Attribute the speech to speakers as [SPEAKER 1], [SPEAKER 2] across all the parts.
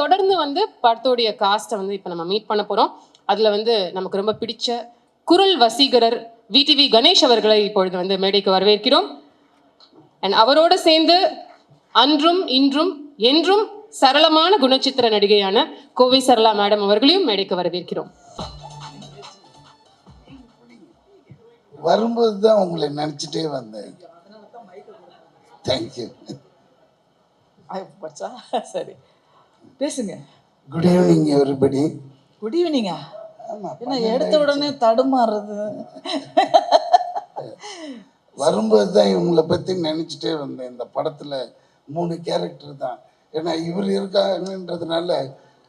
[SPEAKER 1] தொடர்ந்து வந்து படத்தோடைய காஸ்ட்டை வந்து இப்போ நம்ம மீட் பண்ண போறோம். அதுல வந்து நமக்கு ரொம்ப பிடிச்ச குரல் வசீகரர் விடிவி கணேஷ் அவர்களை இப்பொழுது வந்து மேடைக்கு வரவேற்கிறோம். அண்ட் அவரோட சேர்ந்து அன்றும் இன்றும் என்றும் சரளமான குணச்சித்திர நடிகையான கோவை சரளா மேடம் அவர்களையும் மேடைக்கு வரவேற்கிறோம்.
[SPEAKER 2] வரும்போது தான் உங்களை நினச்சிட்டே வந்தேன். தேங்க்யூ
[SPEAKER 3] சரி. பேசுங்க.
[SPEAKER 2] குட் ஈவினிங் எவ்ரிபடி
[SPEAKER 3] குட் ஈவினிங்கா என்ன எடுத்த உடனே தடுமாறுறது?
[SPEAKER 2] வரும்போது தான் இவங்களை பற்றி நினச்சிட்டே வந்தேன். இந்த படத்தில் மூணு கேரக்டர் தான். ஏன்னா இவர் இருக்காங்கன்றதுனால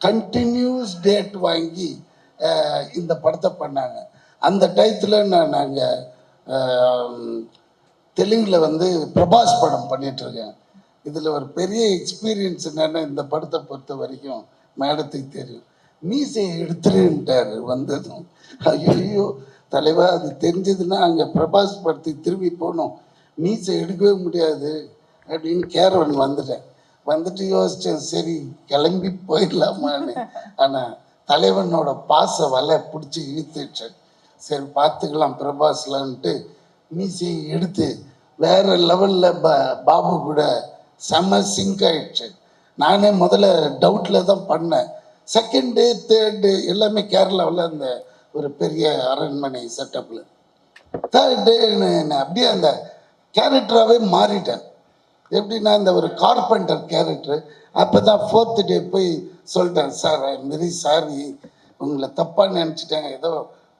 [SPEAKER 2] கண்டினியூஸ் டேட் வாங்கி இந்த படத்தை பண்ணாங்க. அந்த டயத்தில் நான் நாங்கள் தெலுங்கில் வந்து பிரபாஸ் படம் பண்ணிட்டு இருக்கேன். இதில் ஒரு பெரிய எக்ஸ்பீரியன்ஸ் என்னென்னா இந்த படத்தை பொறுத்த வரைக்கும் மேடத்துக்கு தெரியும். மீசையை எடுத்துருன்ட்டார் வந்ததும். ஐயோ தலைவா அது தெரிஞ்சதுன்னா அங்கே பிரபாஸ் படத்துக்கு திரும்பி போனோம் மீசை எடுக்கவே முடியாது அப்படின்னு கேரவன் வந்துட்டேன். வந்துட்டு யோசித்தேன் சரி கிளம்பி போயிடலாமான்னு. ஆனால் தலைவனோட பாச வலை பிடிச்சி இழுத்துட்டேன் சரி பார்த்துக்கலாம் பிரபாஸ்லான்ட்டு மீசையை எடுத்து வேற லெவலில் பா பாபு கூட செம்ம சிங்க் ஆயிடுச்சு. நானே முதல்ல டவுட்டில் தான் பண்ணேன். செகண்டு தேர்டு எல்லாமே கேரளாவில் அந்த ஒரு பெரிய அரண்மனை செட்டப்பில் தேர்ட் டே அப்படியே அந்த கேரக்டராகவே மாறிட்டேன். எப்படின்னா இந்த ஒரு கார்பெண்டர் கேரக்டர் அப்போ தான் ஃபோர்த்து டே போய் சொல்லிட்டேன் சார் மாரி சாரி உங்களை தப்பாக நினச்சிட்டாங்க ஏதோ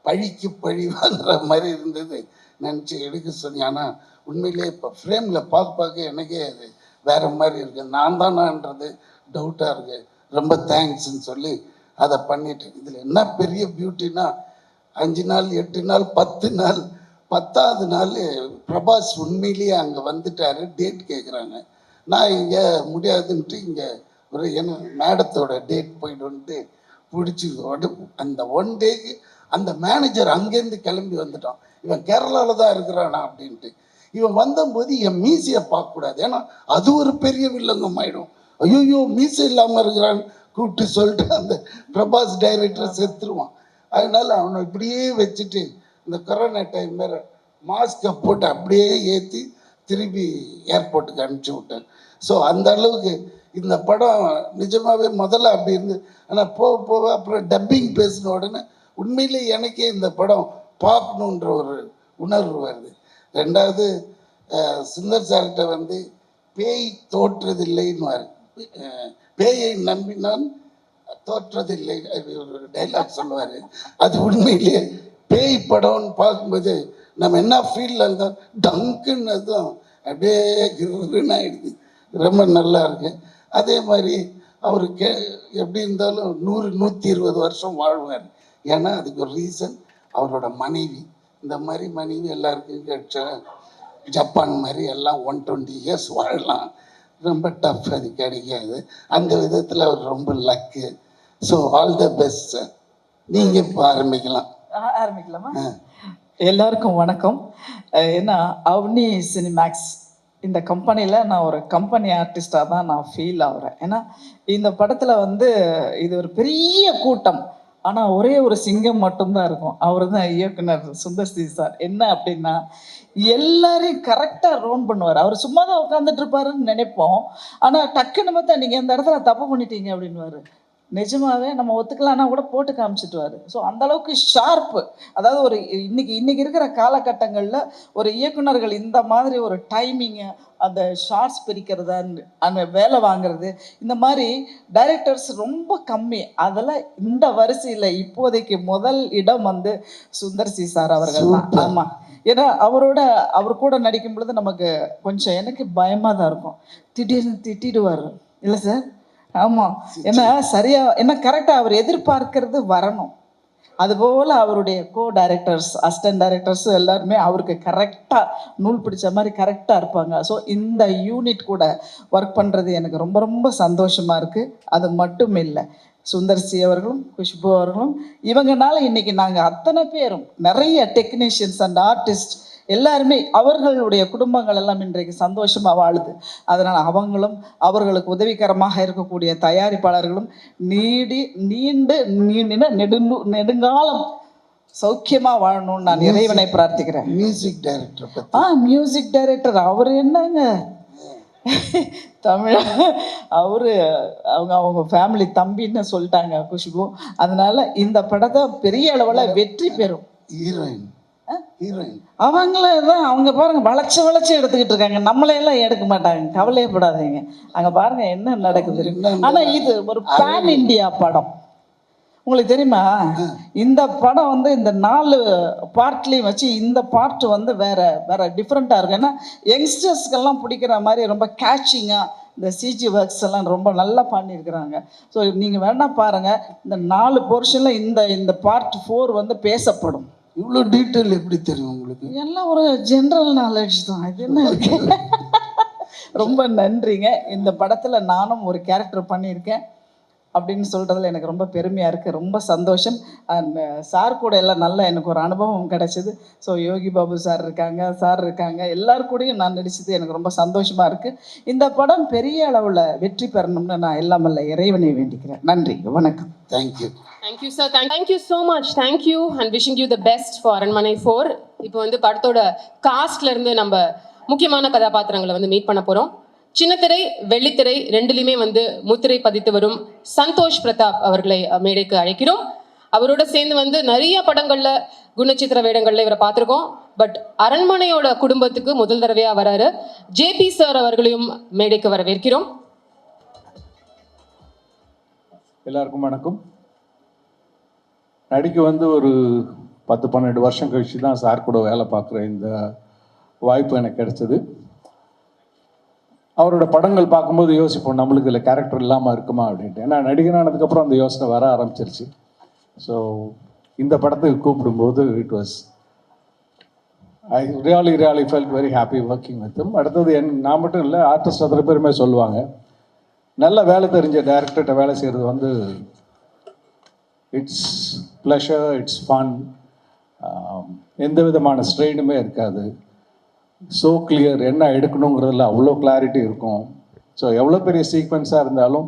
[SPEAKER 2] பழிக்கு பழி வாங்குற மாதிரி இருந்தது. நினச்சி எடுக்க சொன்னி ஆனால் உண்மையிலே இப்போ ஃப்ரேமில் பார்க்க பார்க்க எனக்கே அது வேற மாதிரி இருக்குது நான் தானான்றது டவுட்டாக இருக்கு. ரொம்ப தேங்க்ஸ்ன்னு சொல்லி அதை பண்ணிட்டேன் இதில் என்ன பெரிய பியூட்டினா அஞ்சு நாள் எட்டு நாள் பத்து நாள் பத்தாவது நாள் பிரபாஸ் உண்மையிலேயே அங்கே வந்துட்டாரு டேட் கேட்குறாங்க நான் இங்கே முடியாதுன்ட்டு இங்கே ஒரு என்ன மேடத்தோட டேட் போயிடுன்ட்டு வந்துட்டு பிடிச்சி அந்த ஒன் டேக்கு அந்த மேனேஜர் அங்கேருந்து கிளம்பி வந்துட்டான். இவன் கேரளாவில் தான் இருக்கிறானா அப்படின்ட்டு. இவன் வந்தபோது என் மீசையை பார்க்கக்கூடாது. ஏன்னா அது ஒரு பெரிய வில்லங்கம் ஆயிடும். ஐயோ மீசை இல்லாமல் இருக்கிறான்னு கூப்பிட்டு சொல்லிட்டு அந்த பிரபாஸ் டைரக்டர் செத்துருவான். அதனால அவனை இப்படியே வச்சுட்டு இந்த கொரோனா டைம் வேற மாஸ்கை போட்டு அப்படியே ஏற்றி திருப்பி ஏர்போர்ட்டுக்கு அனுப்பிச்சி விட்டேன். ஸோ அந்த அளவுக்கு இந்த படம் நிஜமாகவே முதல்ல அப்படி இருந்து ஆனால் போக போக அப்புறம் டப்பிங் பேசின உடனே உண்மையிலே எனக்கே இந்த படம் பார்க்கணுன்ற ஒரு உணர்வு வருது. ரெண்டாவது சுந்தர் சார்கிட்ட வந்து பேய் தோற்றதில்லைன்னு பேயை நம்பினான் தோற்றதில்லை ஒரு டைலாக் சொல்லுவார். அது உண்மையிலேயே பேய் படம்னு பார்க்கும்போது நம்ம என்ன ஃபீல்டில் இருந்தோம்? டங்குன்னு தான் அப்படியே கிருன்னு ஆயிடுது. ரொம்ப நல்லா இருக்கு. அதே மாதிரி அவர் கே எப்படி இருந்தாலும் நூறு நூற்றி இருபது வருஷம் வாழ்வார். ஏன்னா அதுக்கு ஒரு ரீசன் அவரோட மனைவி. இந்த மாதிரி மனைவி எல்லாருக்கும் கிடைச்சா ஜப்பான் மாதிரி எல்லாம் ஒன் டுவெண்ட்டி இயர்ஸ் வாழலாம். ரொம்ப டஃப் அது கிடைக்காது. அந்த விதத்தில் அவர் ரொம்ப luck so all the best sir நீங்கள் இப்போ ஆரம்பிக்கலாம்.
[SPEAKER 3] ஆரம்பிக்கலாமா? எல்லாருக்கும் வணக்கம். ஏன்னா அவனி சினிமேக்ஸ் இந்த கம்பெனியில் நான் ஒரு கம்பெனி ஆர்டிஸ்டாக தான் நான் ஃபீல் ஆகுறேன். ஏன்னா இந்த படத்தில் வந்து இது ஒரு பெரிய கூட்டம். ஆனால் ஒரே ஒரு சிங்கம் மட்டும்தான் இருக்கும். அவர் தான் இயக்குனர் சுந்தர் சி சார். என்ன அப்படின்னா எல்லாரையும் கரெக்டாக ரோன் பண்ணுவார். அவர் சும்மா தான் உட்காந்துட்டு இருப்பாருன்னு நினைப்போம். ஆனால் டக்குன்னு பார்த்தா நீங்கள் இந்த இடத்துல தப்பு பண்ணிட்டீங்க அப்படின்னுவாரு. நிஜமாவே நம்ம ஒத்துக்கலாம்னா கூட போட்டு காமிச்சிட்டுவாரு. ஸோ அந்த அளவுக்கு ஷார்ப்பு அதாவது ஒரு இன்னைக்கு இன்னைக்கு இருக்கிற காலகட்டங்களில் ஒரு இயக்குனர்கள் இந்த மாதிரி ஒரு டைமிங்கு அந்த ஷார்ட்ஸ் பிரிக்கிறதா அந்த வேலை வாங்குறது இந்த மாதிரி டைரக்டர்ஸ் ரொம்ப கம்மி. அதில் இந்த வரிசையில் இப்போதைக்கு முதல் இடம் வந்து சுந்தர் சி சார் அவர்கள் தான். ஆமாம் ஏன்னா அவரோட அவர் கூட நடிக்கும் பொழுது நமக்கு கொஞ்சம் எனக்கு பயமாக தான் இருக்கும். திடீர்னு திட்டிடுவார். இல்லை சார்? ஆமாம் ஏன்னா சரியா என்ன கரெக்டாக அவர் எதிர்பார்க்கறது வரணும். அதுபோல் அவருடைய கோ டைரக்டர்ஸ் அசிஸ்டன்ட் டைரக்டர்ஸ் எல்லாருமே அவருக்கு கரெக்டாக நூல் பிடிச்ச மாதிரி கரெக்டாக இருப்பாங்க. ஸோ இந்த யூனிட் கூட ஒர்க் பண்ணுறது எனக்கு ரொம்ப ரொம்ப சந்தோஷமாக இருக்குது அது மட்டும் இல்லை. சுந்தர்சி அவர்களும் குஷ்பு அவர்களும் இவங்கனால இன்னைக்கு நாங்கள் அத்தனை பேரும் நிறைய டெக்னீஷியன்ஸ் அண்ட் ஆர்டிஸ்ட் எல்லாருமே அவர்களுடைய குடும்பங்கள் எல்லாம் இன்றைக்கு சந்தோஷமாக வாழுது. அதனால் அவங்களும் அவர்களுக்கு உதவிகரமாக இருக்கக்கூடிய தயாரிப்பாளர்களும் நீடி நீண்டு நீண்டின நெடுங்கு நெடுங்காலம் சௌக்கியமாக வாழணும்னு நான் இறைவனை பிரார்த்திக்கிறேன்.
[SPEAKER 2] மியூசிக் டைரக்டர்
[SPEAKER 3] ஆ மியூசிக் டைரக்டர் அவர் என்னங்க? தமிழ் அவரு அவங்க அவங்க ஃபேமிலி தம்பின்னு சொல்லிட்டாங்க குஷ்பு. அதனால இந்த படத்தை பெரிய அளவில் வெற்றி பெறும்.
[SPEAKER 2] ஹீரோயின்
[SPEAKER 3] அவங்கள தான் அவங்க பாருங்க வளைச்சு வளைச்சு எடுத்துக்கிட்டு இருக்காங்க. நம்மளையெல்லாம் எடுக்க மாட்டாங்க. கவலையப்படாதீங்க அங்க பாருங்க என்ன நடக்குது? தெரியுமா? ஆனா இது ஒரு பேன் இந்தியா படம். உங்களுக்கு தெரியுமா? இந்த படம் வந்து இந்த நாலு பார்ட்லேயும் வச்சு இந்த பார்ட் வந்து வேற வேற டிஃப்ரெண்ட்டாக இருக்கும். ஏன்னா யங்ஸ்டர்ஸ்க்கெல்லாம் பிடிக்கிற மாதிரி ரொம்ப கேட்சிங்காக இந்த சிஜி ஒர்க்ஸ் எல்லாம் ரொம்ப நல்லா பண்ணியிருக்கிறாங்க. ஸோ நீங்கள் வேணா பாருங்க இந்த நாலு போர்ஷனில் இந்த இந்த பார்ட் ஃபோர் வந்து பேசப்படும்.
[SPEAKER 2] இவ்வளோ டீட்டெயில் எப்படி தெரியும் உங்களுக்கு?
[SPEAKER 3] எல்லாம் ஒரு ஜென்ரல் நாலேஜ் தான். இது என்ன? இருக்கு ரொம்ப நன்றிங்க. இந்த படத்தில் நானும் ஒரு கேரக்டர் பண்ணியிருக்கேன். அப்படின்னு சொல்கிறதுல எனக்கு ரொம்ப பெருமையாக இருக்குது ரொம்ப சந்தோஷம். அண்ட் சார் கூட எல்லாம் நல்ல எனக்கு ஒரு அனுபவம் கிடைச்சிது. ஸோ யோகி பாபு சார் இருக்காங்க சார் இருக்காங்க எல்லார் கூடயும் நான் நடிச்சது எனக்கு ரொம்ப சந்தோஷமாக இருக்குது இந்த படம் பெரிய அளவில் வெற்றி பெறணும்னு நான் எல்லாம் வல்ல இறைவனை வேண்டிக்கிறேன். நன்றி வணக்கம்.
[SPEAKER 1] Thank you thank you sir thank you so much thank you and wishing you the best for Aranmanai four இப்போ வந்து படத்தோட காஸ்ட்ல இருந்து நம்ம முக்கியமான கதாபாத்திரங்களை வந்து மீட் பண்ண போறோம். சின்னத்திரை வெள்ளித்திரை ரெண்டுலையுமே வந்து முத்திரை பதித்து வரும் சந்தோஷ் பிரதாப் அவர்களை மேடைக்கு அழைக்கிறோம். அவரோட சேர்ந்து வந்து நிறைய படங்கள்ல குணச்சித்திர வேடங்கள்ல இவரை பார்த்துருக்கோம். பட் அரண்மனையோட குடும்பத்துக்கு முதல் தடவையா வராரு. ஜேபி சார் அவர்களையும் மேடைக்கு வரவேற்கிறோம்.
[SPEAKER 4] எல்லாருக்கும் வணக்கம். நடிக்க வந்து ஒரு பத்து பன்னெண்டு வருஷம் கழிச்சு தான் சார் கூட வேலை பார்க்குற இந்த வாய்ப்பு எனக்கு கிடைச்சது. அவரோட படங்கள் பார்க்கும்போது யோசிப்போம் நம்மளுக்கு இதில் கேரக்டர் இல்லாமல் இருக்குமா அப்படின்ட்டு. ஏன்னா நடிகனானதுக்கப்புறம் அந்த யோசனை வர ஆரம்பிச்சிருச்சு. ஸோ இந்த படத்துக்கு கூப்பிடும்போது it was I really really felt very happy working வித்தும் அடுத்தது என் நான் மட்டும் இல்லை ஆர்டிஸ்ட் அத்தனை பேருமே சொல்லுவாங்க. நல்ல வேலை தெரிஞ்ச டேரக்டர்கிட்ட வேலை செய்கிறது வந்து இட்ஸ் ப்ளஷர் இட்ஸ் ஃபன் எந்த விதமான ஸ்ட்ரெயினுமே இருக்காது. ஸோ கிளியர் என்ன எடுக்கணுங்கிறதுல அவ்வளோ கிளாரிட்டி இருக்கும். ஸோ எவ்வளோ பெரிய சீக்வன்ஸாக இருந்தாலும்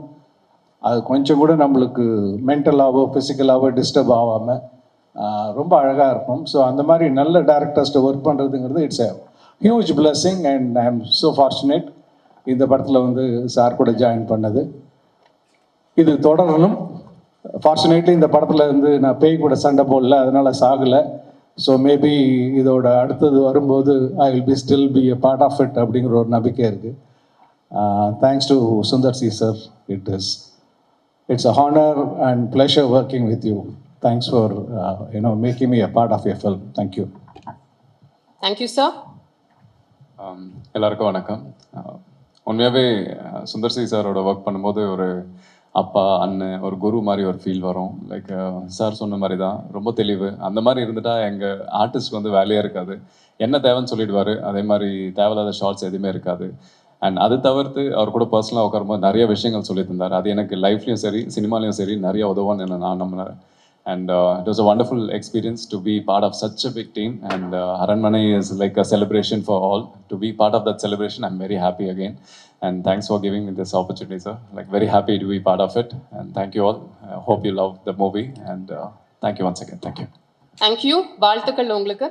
[SPEAKER 4] அது கொஞ்சம் கூட நம்மளுக்கு மென்டலாகவோ ஃபிசிக்கலாகவோ டிஸ்டர்ப் ஆகாமல் ரொம்ப அழகாக இருக்கும். ஸோ அந்த மாதிரி நல்ல டேரக்டர்ஸ்ட்டை ஒர்க் பண்ணுறதுங்கிறது it's a huge blessing and I am so fortunate இந்த படத்தில் வந்து சார் கூட ஜாயின் பண்ணது. இது தொடரணும். ஃபார்ச்சுனேட்லி இந்த படத்தில் வந்து நான் பேய் கூட சண்டை போடல அதனால சாகலை. ஸோ மேபி இதோட அடுத்தது வரும்போது I will be still be a part of it அப்படிங்கிற ஒரு நம்பிக்கை இருக்குது thanks to Sundar C sir it is it's a honour and pleasure working with you thanks for you know making me a part of a film
[SPEAKER 1] thank you thank you sir
[SPEAKER 5] Um, எல்லாருக்கும் வணக்கம். உண்மையாகவே Sundar C சாரோட work பண்ணும்போது ஒரு அப்பா அண்ணன் ஒரு குரு மாதிரி ஒரு ஃபீல் வரும். லைக் சார் சொன்ன மாதிரி தான் ரொம்ப தெளிவு. அந்த மாதிரி இருந்துட்டா எங்கள் ஆர்டிஸ்ட்க்கு வந்து வேலையாக இருக்காது. என்ன தேவைன்னு சொல்லிடுவார். அதே மாதிரி தேவையில்லாத ஷார்ட்ஸ் எதுவுமே இருக்காது. அண்ட் அது தவிர்த்து அவர் கூட பர்சனலாக உட்காரும்போது நிறைய விஷயங்கள் சொல்லி தந்தார் அது எனக்கு லைஃப்லையும் சரி சினிமாலையும் சரி நிறைய உதவான்னு என்ன நான் நம்பினேன். and uh, it was a wonderful experience to be part of such a big team and uh, Aranmane is like a celebration for all to be part of that celebration I'm very happy again and thanks for giving me this opportunity sir like very happy to be part of it and thank you all I hope you love the movie and uh, thank you once again thank you
[SPEAKER 1] thank you வாழ்த்துக்கள் உங்களுக்கு